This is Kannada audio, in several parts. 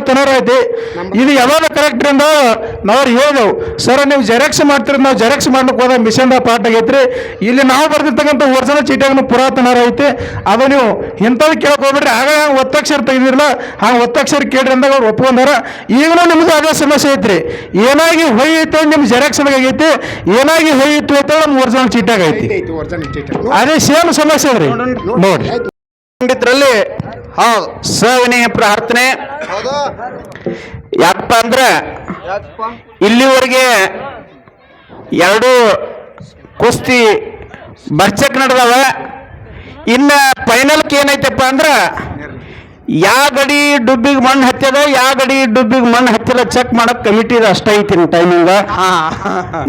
ಪುರಾತನರ ಐತಿ. ಇದು ಯಾವಾಗ ಕರೆಕ್ಟ್ ಅಂದ ನಾವು ಹೇಳಿದೆವು. ಸರ್ ನೀವು ಜೆರಾಕ್ಸ್ ಮಾಡ್ತೀರಿ ನಾವು ಜೆರಾಕ್ಸ್ ಮಾಡ್ಲಿಕ್ಕೆ ಹೋದ ಮಿಷನ್ದ ಪಾರ್ಟ್ ಆಗೈತ್ರಿ. ಇಲ್ಲಿ ನಾವು ಬರ್ದಿರ್ತಕ್ಕಂಥ ಒರಿಜಿನಲ್ ಚೀಟಿಯಾಗ ಪುರಾತನರ ಐತಿ. ಅದು ನೀವು ಇಂಥದ್ದು ಕೇಳಕ್ ಹೋಗ್ಬಿಡ್ರಿ. ಆಗ ಹಂಗೆ ಒತ್ತಕ್ಷರ ತೆಗೆದಿರಲ್ಲ ಹಂಗೆ ಒತ್ತಕ್ಷರ ಕೇಳ್ರಿ ಅಂದಾಗ ಅವ್ರು ಒಪ್ಕೊಂಡಾರ. ಈಗಲೂ ನಿಮ್ಗೆ ಅದೇ ಸಮಸ್ಯೆ ಐತ್ರಿ. ಏನಾಗಿ ಹೊಯ್ಯಿತ್ತು ನಿಮ್ಮ ಜೆರಾಕ್ಸ್ ಆಗೈತಿ. ಏನಾಗಿ ಹೊಯ್ಯಿತ್ತು ಅಂತ ನಮ್ಮ ಒರಿಜಿನಲ್ ಚೀಟಿಯಾಗ ಐತಿ ಐತಿ. ಒರಿಜಿನಲ್ ಚೀಟಿ ಅದೇ ಸೇಮ್ ಸಮಸ್ಯೆ ಅದ್ರಿ. ನೋಡ್ರಿ. ಹೌದು. ಸವಿನಯ ಪ್ರಾರ್ಥನೆ. ಯಾಕಪ್ಪ ಅಂದ್ರೆ ಇಲ್ಲಿವರೆಗೆ ಎರಡು ಕುಸ್ತಿ ಬರ್ಚಕ್ ನಡೆದವ. ಇನ್ನ ಫೈನಲ್ಕ್ ಏನೈತಪ್ಪ ಅಂದ್ರೆ ಯಾವ ಗಡಿ ಡುಬ್ಬಿಗೆ ಮಣ್ಣು ಹತ್ತಿದ ಯಾವ ಗಡಿ ಡುಬ್ಬಿಗೆ ಮಣ್ಣು ಹತ್ತಿರ ಚೆಕ್ ಮಾಡಕ್ ಕಮಿಟಿ ಅಷ್ಟೇ ಐತಿ ಟೈಮಿಂಗ್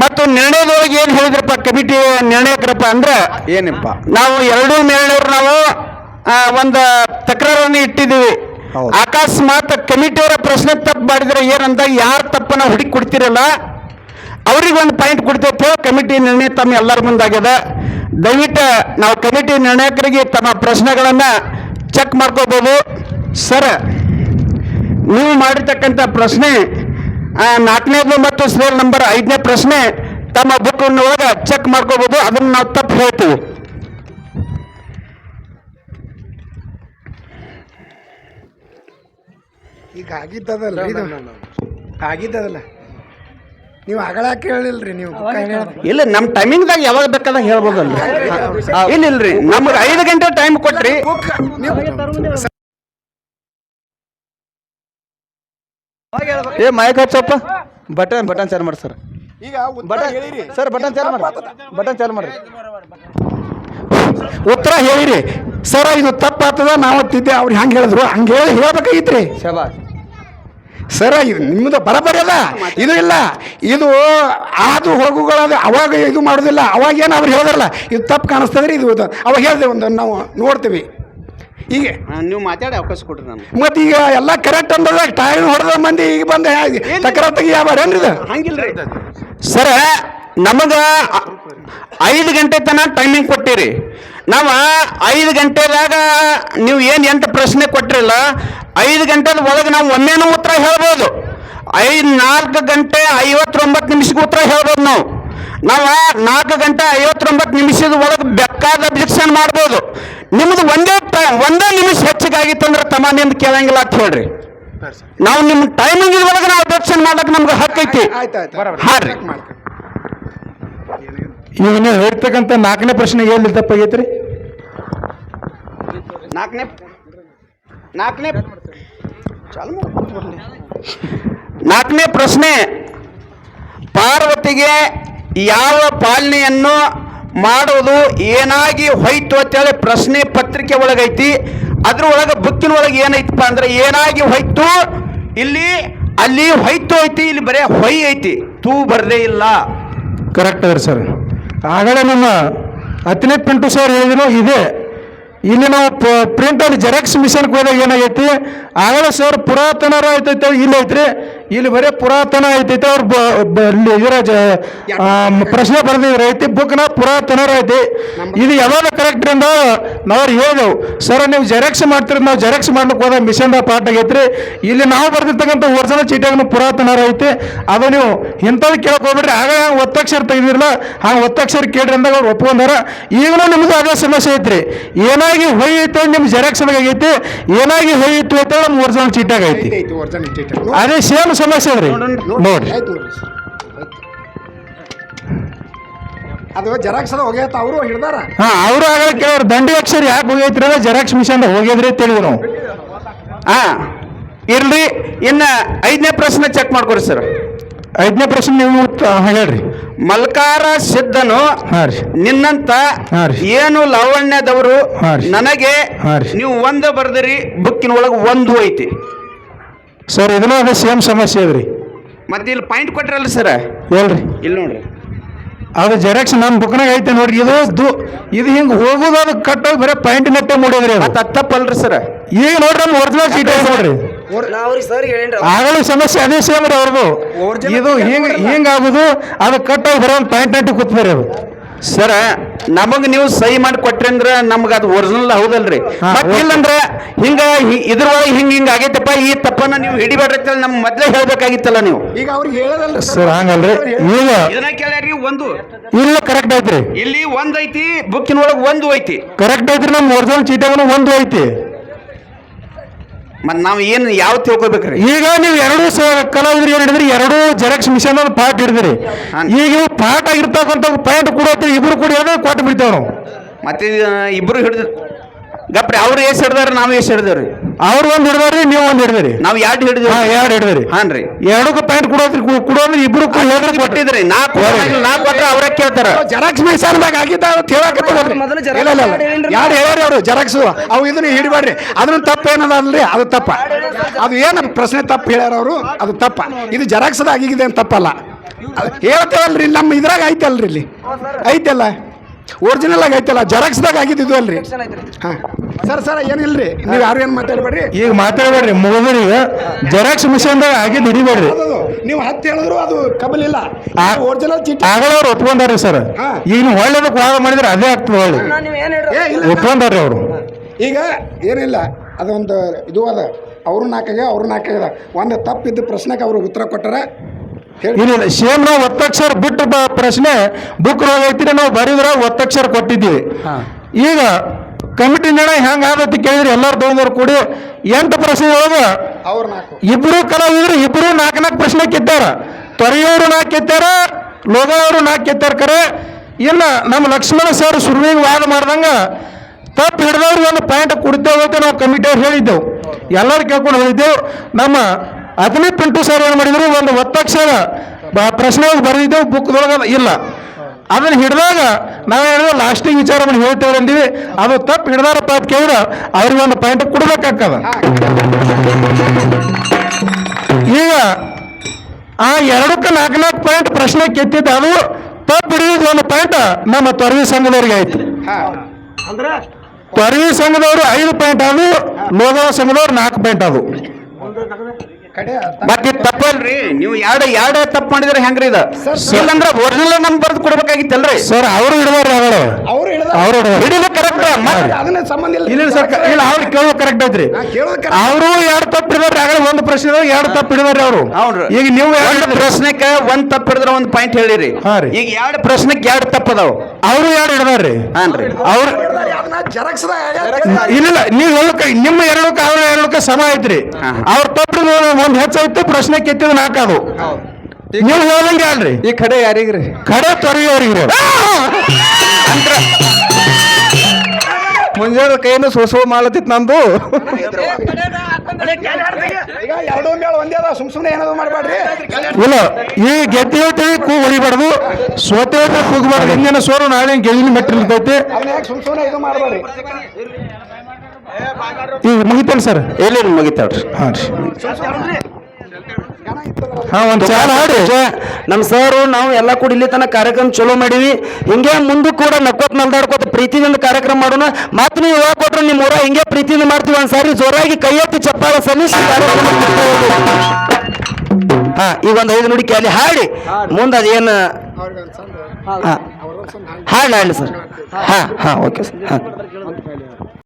ಮತ್ತು ನಿರ್ಣಯದೊಳಗೆ ಏನ್ ಹೇಳಿದ್ರಪ್ಪ ಕಮಿಟಿ ನಿರ್ಣಯಕರಪ್ಪ ಅಂದ್ರೆ ಏನಪ್ಪ? ನಾವು ಎರಡೂ ಮೇಲಿನವ್ರು ನಾವು ಒಂದು ತಕರಾರನ್ನು ಇಟ್ಟಿದ್ದೀವಿ. ಅಕಸ್ಮಾತ್ ಕಮಿಟಿಯವರ ಪ್ರಶ್ನೆ ತಪ್ಪು ಮಾಡಿದ್ರೆ ಏನಂತ ಯಾರು ತಪ್ಪನ್ನ ಹುಡುಕಿ ಕೊಡ್ತಿರಲ್ಲ? ಅವ್ರಿಗೆ ಒಂದು ಪಾಯಿಂಟ್ ಕೊಡ್ತೇವೆ ಕಮಿಟಿ ನಿರ್ಣಯ ತಮ್ಮ ಎಲ್ಲರ ಮುಂದಾಗ್ಯದ. ದಯವಿಟ್ಟು ನಾವು ಕಮಿಟಿ ನಿರ್ಣಾಯಕರಿಗೆ ತಮ್ಮ ಪ್ರಶ್ನೆಗಳನ್ನು ಚೆಕ್ ಮಾಡ್ಕೋಬೋದು. ಸರ್ ನೀವು ಮಾಡಿರ್ತಕ್ಕಂಥ ಪ್ರಶ್ನೆ ಆ, ನಾಲ್ಕನೇದು ಮತ್ತು ಸೇಲ್ ನಂಬರ್ ಐದನೇ ಪ್ರಶ್ನೆ ತಮ್ಮ ಬುಕ್ ಒಳಗೆ ಚೆಕ್ ಮಾಡ್ಕೋಬೋದು. ಅದನ್ನು ನಾವು ತಪ್ಪು ಹೇಳ್ತೀವಿ. ಆಗಿದ್ದದಲ್ಲ ಇದು? ಆಗಿದ್ದದಲ್ಲ ನೀವು ಅಗಳ ಕೇಳಿಲ್ರಿ ನೀವು? ಇಲ್ಲ ನಮ್ಮ ಟೈಮಿಂಗ್ದಾಗ ಯಾವಾಗ ಬೇಕಾದಾಗ ಹೇಳ್ಬೋದಲ್ಲ ಇಲ್ಲ ಇಲ್ರಿ ನಮ್ಗೆ ಐದು ಗಂಟೆ ಟೈಮ್ ಕೊಟ್ರಿ. ಏ ಮೈಕ್ ಹಚ್ಚಪ್ಪ ಬಟನ್ ಬಟನ್ ಚಾಲು ಮಾಡಿ ಸರ್. ಈಗ ಉತ್ತರ ಬಟನ್ ಹೇಳಿರಿ. ಸರ್ ಬಟನ್ ಚಾಲು ಮಾಡಿ ಬಟನ್ ಚಾಲು ಮಾಡ್ರಿ. ಉತ್ತರ ಹೇಳಿರಿ. ಸರ್ ಇದು ತಪ್ಪಾಗ್ತದ ನಾವು ತಿದ್ದೆ ಅವ್ರು ಹಂಗೆ ಹೇಳಿದ್ರು? ಹಂಗೆ ಹೇಳಿ ಹೇಳ್ಬೇಕಾಗಿತ್ರಿ. ಶಬಾಷ್. ಸರ್ ಇದು ನಿಮ್ಮದು ಬರಬರ ಅದ ಇದು ಇಲ್ಲ. ಇದು ಆದು ಹೋಗುಗಳಾದ ಅವಾಗ ಇದು ಮಾಡೋದಿಲ್ಲ. ಅವಾಗ ಏನು ಅವ್ರು ಹೇಳಿದ್ರಲ್ಲ ಇದು ತಪ್ಪು ಕಾಣಿಸ್ತಂದ್ರೆ ಇದು ಇದು. ಅವಾಗ ಹೇಳಿದೆ ಒಂದು ನಾವು ನೋಡ್ತೀವಿ. ಈಗ ನೀವು ಮಾತಾಡಿ ಅವಕಾಶ ಕೊಡ್ರಿ ನಾನು ಮತ್ತೆ ಈಗ ಎಲ್ಲ ಕರೆಕ್ಟ್ ಅಂದಾಗ ಟೈಮ್ ಹೊಡೆದ ಮಂದಿ ಈಗ ಬಂದ ತಕರಾರು ತೆಗಿಯಾಬೇಡ್ರಿ ಇದು? ಹಂಗಿಲ್ಲ ಸರ ನಮಗೆ ಐದು ಗಂಟೆ ತನಕ ಟೈಮಿಂಗ್ ಕೊಟ್ಟಿರಿ. ನಾವು ಐದು ಗಂಟೆದಾಗ ನೀವು ಏನು ಎಂಟು ಪ್ರಶ್ನೆ ಕೊಟ್ಟಿರಲ್ಲ ಐದು ಗಂಟೆ ಒಳಗೆ ನಾವು ಒಮ್ಮೆನೂ ಉತ್ತರ ಹೇಳ್ಬೋದು. ಐದು ನಾಲ್ಕು ಗಂಟೆ ಐವತ್ತೊಂಬತ್ತು ನಿಮಿಷಕ್ಕೆ ಉತ್ತರ ಹೇಳ್ಬೋದು ನಾವು. ನಾವು ನಾಲ್ಕು ಗಂಟೆ ಐವತ್ತೊಂಬತ್ತು ನಿಮಿಷದ ಒಳಗೆ ಬೇಕಾದ ಅಬ್ಜೆಕ್ಷನ್ ಮಾಡ್ಬೋದು. ನಿಮ್ದು ಒಂದೇ ಟೈಮ್ ಒಂದೇ ನಿಮಿಷ ಹೆಚ್ಚಿಗಾಗಿತ್ತಂದ್ರೆ ತಮ್ಮ ನಿಮ್ದು ಕೇಳಂಗಿಲ್ಲ ಅಂತ ಹೇಳ್ರಿ. ನಾವು ನಿಮ್ಮ ಟೈಮಿಂಗ್ ಒಳಗೆ ನಾವು ಅಬ್ಜೆಕ್ಷನ್ ಮಾಡ್ಲಿಕ್ಕೆ ನಮ್ಗೆ ಹಕ್ಕೈತಿ ಆಯ್ತು ಆಯ್ತು ಹಾ ರೀ. ಈಗ ನೀವು ಹೇಳ್ತಕ್ಕಂಥ ನಾಲ್ಕನೇ ಪ್ರಶ್ನೆಗೆ ಎಲ್ಲಿ ತಪ್ಪಾಗೈತ್ರಿ ನಾಲ್ಕನೇ ನಾಲ್ಕನೇ ನಾಲ್ಕನೇ ಪ್ರಶ್ನೆ ಪಾರ್ವತಿಗೆ ಯಾವ ಪಾಲನೆಯನ್ನು ಮಾಡುವುದು ಏನಾಗಿ ಹೋಯ್ತು ಅಂತೇಳಿ ಪ್ರಶ್ನೆ ಪತ್ರಿಕೆ ಒಳಗೈತಿ. ಅದ್ರ ಒಳಗೆ ಬುಕ್ಕಿನ ಒಳಗೆ ಏನೈತಪ್ಪ ಅಂದ್ರೆ ಏನಾಗಿ ಹೋಯ್ತು? ಇಲ್ಲಿ ಅಲ್ಲಿ ಹೊಯ್ತು ಐತಿ ಇಲ್ಲಿ ಬರೇ ಹೊಯ್ ಐತಿ. ತೂ ಬರದೇ ಇಲ್ಲ. ಕರೆಕ್ಟ್ ಅದ್ರ ಸರ್. ಆಗಲೇ ನಮ್ಮ ಹತ್ತನೇ ಪಿಂಟು ಸರ್ ಹೇಳಿದ್ರು ಇದೆ. ಇಲ್ಲಿ ನಾವು ಪ್ರಿಂಟ್ ಅಲ್ಲಿ ಜೆರಾಕ್ಸ್ ಮಿಷನ್ಗೆ ಹೋದಾಗ ಏನಾಗೈತಿ? ಆಗಲೇ ಸರ್ ಪುರಾತನರ ಆಯ್ತೈತೆ ಇಲ್ಲಿ ಐತ್ರಿ. ಇಲ್ಲಿ ಬರೀ ಪುರಾತನ ಐತೈತೆ ಅವ್ರು ಇದರ ಪ್ರಶ್ನೆ ಬರೆದಿದ್ರು ಐತಿ ಬುಕ್ನ ಪುರಾತನರ ಐತಿ. ಇದು ಯಾವಾಗ ಕರೆಕ್ಟ್ ಅಂದ ನಾವು ಹೇಳಿದೆವು. ಸರ್ ನೀವು ಜೆರಾಕ್ಸ್ ಮಾಡ್ತೀರಿ ನಾವು ಜೆರಾಕ್ಸ್ ಮಾಡ್ಲಿಕ್ಕೆ ಹೋದ ಮಿಷನ್ದ ಪಾಠ ಆಗೈತ್ರಿ. ಇಲ್ಲಿ ನಾವು ಬರ್ದಿರ್ತಕ್ಕಂಥ ಒರಿಜಿನಲ್ ಚೀಟಿಯಾಗ ಪುರಾತನರ ಐತಿ. ಅದು ನೀವು ಇಂಥದ್ದು ಕೇಳಕ್ ಹೋಗ್ಬಿಡ್ರಿ. ಆಗ ಹಂಗೆ ಒತ್ತಕ್ಷರ ತೆಗೆದಿರಲ್ಲ ಹಂಗೆ ಒತ್ತಕ್ಷರ ಕೇಳ್ರಿ ಅಂದಾಗ ಅವ್ರು ಒಪ್ಕೊಂಡಾರ. ಈಗಲೂ ನಿಮ್ದು ಅದೇ ಸಮಸ್ಯೆ ಐತ್ರಿ. ಏನಾಗಿ ಹೊಯ್ಯಿತ್ತು ನಿಮ್ಮ ಜೆರಾಕ್ಸ್ ಆಗೈತಿ. ಏನಾಗಿ ಹೊಯ್ಯಿತ್ತು ಅಂತ ನಮ್ಮ ಒರಿಜಿನಲ್ ಚೀಟಿಯಾಗ ಐತಿ ಅದೇ ಸೇಮ್ ಸಮಸ್ಯೆ ಅದ್ರಿ ನೋಡ್ರಿ. ಆಯ್ತು ನೋಡ್ರಿ. ಅದು ಜೆರಾಕ್ಸ್ ಅದ ಹೋಗ್ಯಾತ ಅವರು ಹಿಡ್ದಾರ. ಹಾ ಅವ್ರು ಆಗ ಕೇಳೋರು ದಂಡಿ ಅಕ್ಷರ ಯಾಕೆ ಹೋಗೈತ್ರಿ ಅಂದ್ರೆ ಜೆರಾಕ್ಸ್ ಮಿಷನ್ ಹೋಗಿದ್ರಿ ತಿಳಿದ್ರು ನಾವು. ಹಾ ಇರ್ಲಿ ಇನ್ನ ಐದನೇ ಪ್ರಶ್ನೆ ಚೆಕ್ ಮಾಡ್ಕೊರಿ ಸರ್ ಐದನೇ ಪ್ರಶ್ನೆ ನೀವು ಹೇಳ್ರಿ. ಮಲ್ಕಾರ ಸಿದ್ಧನು ಹಾ ರೀ. ನಿನ್ನಂತ ಹಾ ರೀ. ಏನು ಲಾವಣ್ಯದವರು ಹಾ ರೀ. ನನಗೆ ಹಾ ರೀ. ನೀವು ಒಂದು ಬರ್ದಿರಿ ಬುಕ್ಕಿನ ಒಳಗೆ ಒಂದು ಐತಿ. ಸರ್ ಇದನ್ನೂ ಅದೇ ಸೇಮ್ ಸಮಸ್ಯೆ ಅದ್ರಿ. ಮತ್ತೆ ಇಲ್ಲಿ ಪಾಯಿಂಟ್ ಕೊಟ್ರಲ್ಲ ಸರ್ ಹೇಳ್ರಿ. ಇಲ್ಲಿ ನೋಡ್ರಿ. ಅದು ಜೆರಾಕ್ಸ್ ನಮ್ಮ ಬುಕ್ನಾಗ ಐತೆ ನೋಡ್ರಿ. ಇದು ದು ಇದು ಹಿಂಗೆ ಹೋಗೋದು ಅದು ಕಟ್ಟೋಗಿ ಬರೀ ಪಾಯಿಂಟ್ ನೆಟ್ಟೆ ಮೂಡಿದ್ರಿ ಅದು. ತಪ್ಪಲ್ರಿ ಸರ್ ಈಗ ನೋಡ್ರಿ ನಮ್ಮ ಒರಿಜಿನಲ್ ಸೀಟ್ ಐತೆ ನೋಡ್ರಿ. ಆಗಲೂ ಸಮಸ್ಯೆ ಅದೇ ಸೇಮ್ ರೀ ಅವ್ರದ್ದು ಇದು ಹಿಂಗೆ ಹಿಂಗಾಗೋದು ಅದು ಕಟ್ಟೋಗಿ ಬರೋ ಒಂದು ಪಾಯಿಂಟ್ ನೆಟ್ಟು ಕೂತ್ಬರಿ ಅದು. ಸರ ನಮಗ್ ನೀವು ಸಹಿ ಮಾಡಿ ಕೊಟ್ರಿ ಅಂದ್ರ ನಮ್ಗ ಅದು ಒರಿಜಿನಲ್ ಹೌದಲ್ರಿ. ಮತ್ತೆ. ಇಲ್ಲಂದ್ರ ಹಿಂಗ ಹಿ- ಇದ್ರೊಳಗೆ ಹಿಂಗ ಹಿಂಗ ಆಗೈತಪ್ಪ ಈ ತಪ್ಪನ್ನ ನೀವು ಹಿಡಿಬೇಡ್ರಿ ಅಂತ ನಮ್ ಮೊದ್ಲೇ ಹೇಳ್ಬೇಕಾಗಿತ್ತಲ್ಲ ನೀವು. ಈಗ ಅವ್ರಿಗೆ ಹೇಳೋದಲ್ಲ ಸರ್. ಹಂಗಲ್ರಿ. ಈಗ ಇದನ್ನ ಕೇಳ್ಯಾರಿ ಒಂದು. ಇಲ್ಲ ಕರೆಕ್ಟ್ ಐತ್ರಿ. ಇಲ್ಲಿ ಒಂದ್ ಐತಿ ಬುಕ್ಕಿನೊಳಗೆ ಒಂದು ಐತಿ. ಕರೆಕ್ಟ್ ಐತ್ರಿ ನಮ್ಮ ಒರಿಜಿನಲ್ ಚೀಟಿ ಒಂದು ಐತಿ. ಮತ್ ನಾವು ಏನು ಯಾವ ತಿಳ್ಕೊಬೇಕ್ರಿ? ಈಗ ನೀವು ಎರಡು ಕಲಾವಿದ್ರು ಏನ್ ಹಿಡಿದ್ರಿ ಎರಡು ಜೆರಾಕ್ಸ್ ಮಿಷನ್ ಪಾರ್ಟ್ ಹಿಡಿದ್ರಿ. ಈಗ ಇವು ಪಾರ್ಟ್ ಆಗಿರ್ತಕ್ಕಂಥ ಪಾಯಿಂಟ್ ಕೂಡ ಇಬ್ರು ಕೂಡ ಕೊಟ್ಟು ಬಿಡ್ತೇವೆ ನಾವು. ಮತ್ತೆ ಇಬ್ರು ಹಿಡಿದ ಗಪ್ರಿ ಅವ್ರು ಎಷ್ಟು ಹಿಡ್ದಾರ ನಾವು ಎಷ್ಟು ಹಿಡ್ದೇವ್ರಿ? ಅವ್ರು ಒಂದ್ ಹಿಡ್ದಾರ್ರಿ ನೀವು ಒಂದು ಹಿಡ್ದಿರಿ. ನಾವು ಎರಡು ಹಾ ಹಾಂ ಎರಡು ಹಿಡಿದ್ರಿ. ಹಾನ್ರಿ. ಎರಡಕ್ಕೂ ಪ್ಯಾಂಟ್ ಕೊಡೋದ್ರಿ ಕೊಡೋದ್ರಿ ಇಬ್ರು ಹೇಳಿದ್ರೆ ಕೊಟ್ಟಿದ್ರಿ? ನಾ ಕೊಟ್ಟಿಲ್ಲ, ನಾ ಕೊಟ್ರೆ ಅವ್ರ ಕೇಳ್ತಾರ. ಜೆರಾಕ್ಸ್ ಮಿಷನ್ದಾಗ ಆಗಿದ್ದ ಅಂತ ಯಾರು ಹೇಳ್ಯಾರಿ ಅವರು ಜೆರಾಕ್ಸ್ ಅವು ಇದನ್ನ ಹಿಡಿಬೇಡ್ರಿ. ಅದನ್ನ ತಪ್ಪು ಏನದ ಅಲ್ರಿ ಅದು ತಪ್ಪ. ಅದು ಏನು ಪ್ರಶ್ನೆ ತಪ್ಪು ಹೇಳ್ಯಾರ ಅವರು? ಅದು ತಪ್ಪ. ಇದು ಜೆರಾಕ್ಸ್ದಾಗ ಆಗಿದೆ ಅಂತ ತಪ್ಪಲ್ಲ? ಅದು ಹೇಳ್ತೇವಲ್ರಿ ನಮ್ಮ ಇದ್ರಾಗ ಐತಲ್ರಿ ಇಲ್ಲಿ. ಐತಲ್ಲ? ಒರಿಜಿನಲ್ ಆಗಿ ಐತಲ್ಲ ಜೆರಾಕ್ಸ್ದಾಗ ಆಗಿದ್ದು ಅಲ್ರಿ. ಹಾಂ. ಸರ್ ಸರ್ ಏನಿಲ್ರಿ? ನೀವು ಯಾರು ಏನು ಮಾತಾಡಬೇಡ್ರಿ? ಈಗ ಮಾತಾಡಬೇಡ್ರಿ ಮುಗಿದ್ರಿ ಜೆರಾಕ್ಸ್ ಮಿಷನ್ದಾಗ ಆಗಿದ್ದು ಹಿಡಿಬೇಡ್ರಿ. ಅದು ನೀವು ಹತ್ತು ಹೇಳಿದ್ರು ಅದು ಕಬಲ್ ಇಲ್ಲ ಒರಿಜಿನಲ್ ಚೀಟಿ ಆಗಲವ್ರು ಅವ್ರು ಒಪ್ಕೊಂಡಾರ್ರಿ ಸರ್. ಈಗ ನೀವು ಒಳ್ಳೇದಕ್ಕೆ ವಾದ ಮಾಡಿದ್ರೆ ಅದೇ ಆಗ್ತದೆ ಒಳ್ಳೆ ಒಪ್ಕೊಂಡಾರ್ರಿ ಅವರು. ಈಗ ಏನಿಲ್ಲ ಅದೊಂದು ಇದು ಅದ. ಅವರು ನಾಲ್ಕಾಗ ಅವ್ರು ನಾಲ್ಕಾಗ ಒಂದು ತಪ್ಪಿದ್ದ ಪ್ರಶ್ನೆಗೆ ಅವರು ಉತ್ತರ ಕೊಟ್ಟಾರ. ಇಲ್ಲ ಸೇಮ್ ನಾವು ಒತ್ತಕ್ಷರ ಬಿಟ್ಟು ಪ್ರಶ್ನೆ ಬುಕ್ ಐತಿ ನಾವು ಬರೀದ್ರ ಒತ್ತಕ್ಷರ ಕೊಟ್ಟಿದ್ದೀವಿ. ಈಗ ಕಮಿಟಿ ನಿರ್ಣಯ ಹೆಂಗ ಆಗತ್ತೆ ಕೇಳಿದ್ರೆ ಎಲ್ಲರೂ ತಗೊಂಡವ್ರು ಕೂಡಿ. ಎಂಟು ಪ್ರಶ್ನೆ ಒಳಗ ಇಬ್ರು ಕಲಾವಿದ್ರು ಇಬ್ರು ನಾಲ್ಕು ನಾಲ್ಕು ಪ್ರಶ್ನೆ ಕಿತ್ತಾರ. ತೊರೆಯವರು ನಾಲ್ಕು ಕಿತ್ತಾರ ಲೋಗವರು ನಾಲ್ಕು ಕಿತ್ತಾರ ಕರೆ. ಇಲ್ಲ ನಮ್ಮ ಲಕ್ಷ್ಮಣ ಸರ್ ಸುರುವಿಗೆ ವಾದ ಮಾಡ್ದಂಗ ತಪ್ಪು ಹಿಡಿದವ್ರಿಗೆ ಒಂದು ಪಾಯಿಂಟ್ ಕೊಡ್ತೇವೆ ಅಂತ ನಾವು ಕಮಿಟಿಯವ್ರು ಹೇಳಿದ್ದೆವು. ಎಲ್ಲರೂ ಕೇಳ್ಕೊಂಡು ಹೇಳಿದ್ದೆವು ನಮ್ಮ ಹದಿನೈದು ಪಿಂಟು ಸರ್ ಏನು ಮಾಡಿದ್ರು? ಒಂದು ಒತ್ತಕ್ಷರ ಪ್ರಶ್ನೆ ಬರೆದಿದ್ದೆವು ಬುಕ್ದೊಳಗೆ ಇಲ್ಲ. ಅದನ್ನ ಹಿಡಿದಾಗ ನಾವು ಹೇಳಿದ್ರೆ ಲಾಸ್ಟಿಗೆ ವಿಚಾರ ಮಾಡಿ ಹೇಳ್ತೇವೆ ಅಂದಿವಿ. ಅದು ತಪ್ಪು. ಹಿಡ್ದಾರಪ್ಪ ಪಾಪ ಕೇಳಿದ್ರೆ ಅವ್ರಿಗೆ ಒಂದು ಪಾಯಿಂಟ್ ಕೊಡ್ಬೇಕಾಗ್ತದ. ಈಗ ಆ ಎರಡಕ್ಕೆ ನಾಲ್ಕು ನಾಲ್ಕು ಪಾಯಿಂಟ್ ಪ್ರಶ್ನೆ ಕೆತ್ತಿದ್ದು ಅದು ತಪ್ಪು ಹಿಡಿದ ಒಂದು ಪಾಯಿಂಟ್ ನಮ್ಮ ತೊರವಿ ಸಂಘದವ್ರಿಗೆ ಆಯ್ತು. ತೊರವಿ ಸಂಘದವರು ಐದು ಪಾಯಿಂಟ್ ಅದು ಲೋಗವ ಸಂಘದವ್ರು ನಾಲ್ಕು ಪಾಯಿಂಟ್ ಅದು ಮತ್ತೆ ತಪ್ಪಲ್ರಿ ನೀವು ಎರಡು ಎರಡು ತಪ್ಪು ಮಾಡಿದ್ರೆ ಹೆಂಗ್ರಿ ಇದ? ಇಲ್ಲಂದ್ರ ಒರಿಜಿನಲ್ ನಮ್ ಬರ್ದು ಕೊಡ್ಬೇಕಾಗಿತ್ತಲ್ರಿ ಸರ್ ಅವರು ಹಿಡಿದಾರೆ ಅವರು ಅವ್ರು ಹಿಡಿದಾರೆ. ಹಿಡಿದು ಕರೆಕ್ಟ್ ಅದನ್ನ ಸಂಬಂಧ ಇಲ್ಲ. ಇಲ್ಲ ಸರ್ ಇಲ್ಲ ಅವ್ರು ಕೇಳೋದು ಕರೆಕ್ಟ್ ಐತ್ರಿ. ಅವರು ಎರಡು ತಪ್ಪು ಹಿಡಿದಾರೆ ಆಗಲೇ ಒಂದು ಪ್ರಶ್ನೆ ಎರಡು ತಪ್ಪು ಹಿಡಿದಾರೆ ಅವರು. ಈಗ ನೀವು ಎರಡು ಪ್ರಶ್ನೆಕ ಒಂದ್ ತಪ್ಪು ಹಿಡಿದ್ರೆ ಒಂದ್ ಪಾಯಿಂಟ್ ಹೇಳಿರಿ. ಹಾ ರೀ. ಈಗ ಎರಡು ಪ್ರಶ್ನೆಕ್ ಎರಡು ತಪ್ಪು ಅದಾವ. ಅವರು ಎರಡು ಹಿಡಿದಾರ್ರಿ? ಹಾನ್ರಿ ಅವ್ರು ಇಲ್ಲ ನೀವು ಹೇಳಕ ನಿಮ್ಮ ಎರಡಕ್ಕೆ ಅವ್ರ ಎರಡಕ್ಕೆ ಸಮ ಐತ್ರಿ. ಅವ್ರ ತಪ್ಪು ಒಂದ್ ಹೆಚ್ಚಾಯ್ತು ಪ್ರಶ್ನೆ ಕೆತ್ತಿದ ನಾಲ್ಕದು ನೀವು ಹೇಳಂಗೆ ಅಲ್ರಿ ಈ ಕಡೆ ಯಾರಿಗ್ರಿ? ಕಡೆ ತೊರೆಯೋರಿಗೆ ಮುಂಜಾನೆ ಕೈನು ಸೋಸೋ ಮಾಡತ್ತಿತ್ತು ನಂದು. ಇಲ್ಲ ಈ ಗೆದ್ದೆ ಹೇಳ್ತೀವಿ ಕೂಗ್ ಹೊಡಿಬಾರ್ದು. ಸೋತೆ ಹೇಳ್ತೀವಿ ಕೂಗಬಾರ್ದು. ಹಿಂದಿನ ಸೋರು ನಾಳೆ ಗೆಲ್ಲಿನ ಮೆಟ್ಟಿರ್ತೈತಿ ಈಗ ಮುಗಿತಲ್ಲ ಸರ್? ಎಲ್ಲಿ ಮುಗಿತಾಳ್ರಿ ಹಾಂ ರೀ. ಹಾಂ ಒಂದು ಚಾಲ ಹಾಡಿ ನಮ್ಮ ಸರ್ ನಾವು ಎಲ್ಲ ಕೂಡ ಇಲ್ಲಿ ತನಕ ಕಾರ್ಯಕ್ರಮ ಚಲೋ ಮಾಡೀವಿ. ಹಿಂಗೆ ಮುಂದೆ ಕೂಡ ನಕ್ಕೋತ್ ನಲ್ದಾಡ್ಕೋತ ಪ್ರೀತಿಯಿಂದ ಕಾರ್ಯಕ್ರಮ ಮಾಡೋಣ. ಮತ್ತೆ ನೀವು ಯಾವಾಗ ಕೊಟ್ರೆ ನಿಮ್ಮ ಊರ ಹಿಂಗೆ ಪ್ರೀತಿಯಿಂದ ಮಾಡ್ತೀವಿ ಒಂದ್ಸಾರಿ ಜೋರಾಗಿ ಕೈ ಎತ್ತಿ ಚಪ್ಪಾಳ ಸಲ್ಲಿಸಿ ಕಾರ್ಯಕ್ರಮ ಹಾ ಈಗ ಒಂದು ಐದು ನುಡಿ ಅಲ್ಲಿ ಹಾಡಿ. ಮುಂದೆ ಅದೇನು ಹಾಂ. ಹಾಡು ಹಾಡಿ ಸರ್. ಹಾ ಹಾ ಓಕೆ ಸರ್. ಹಾ.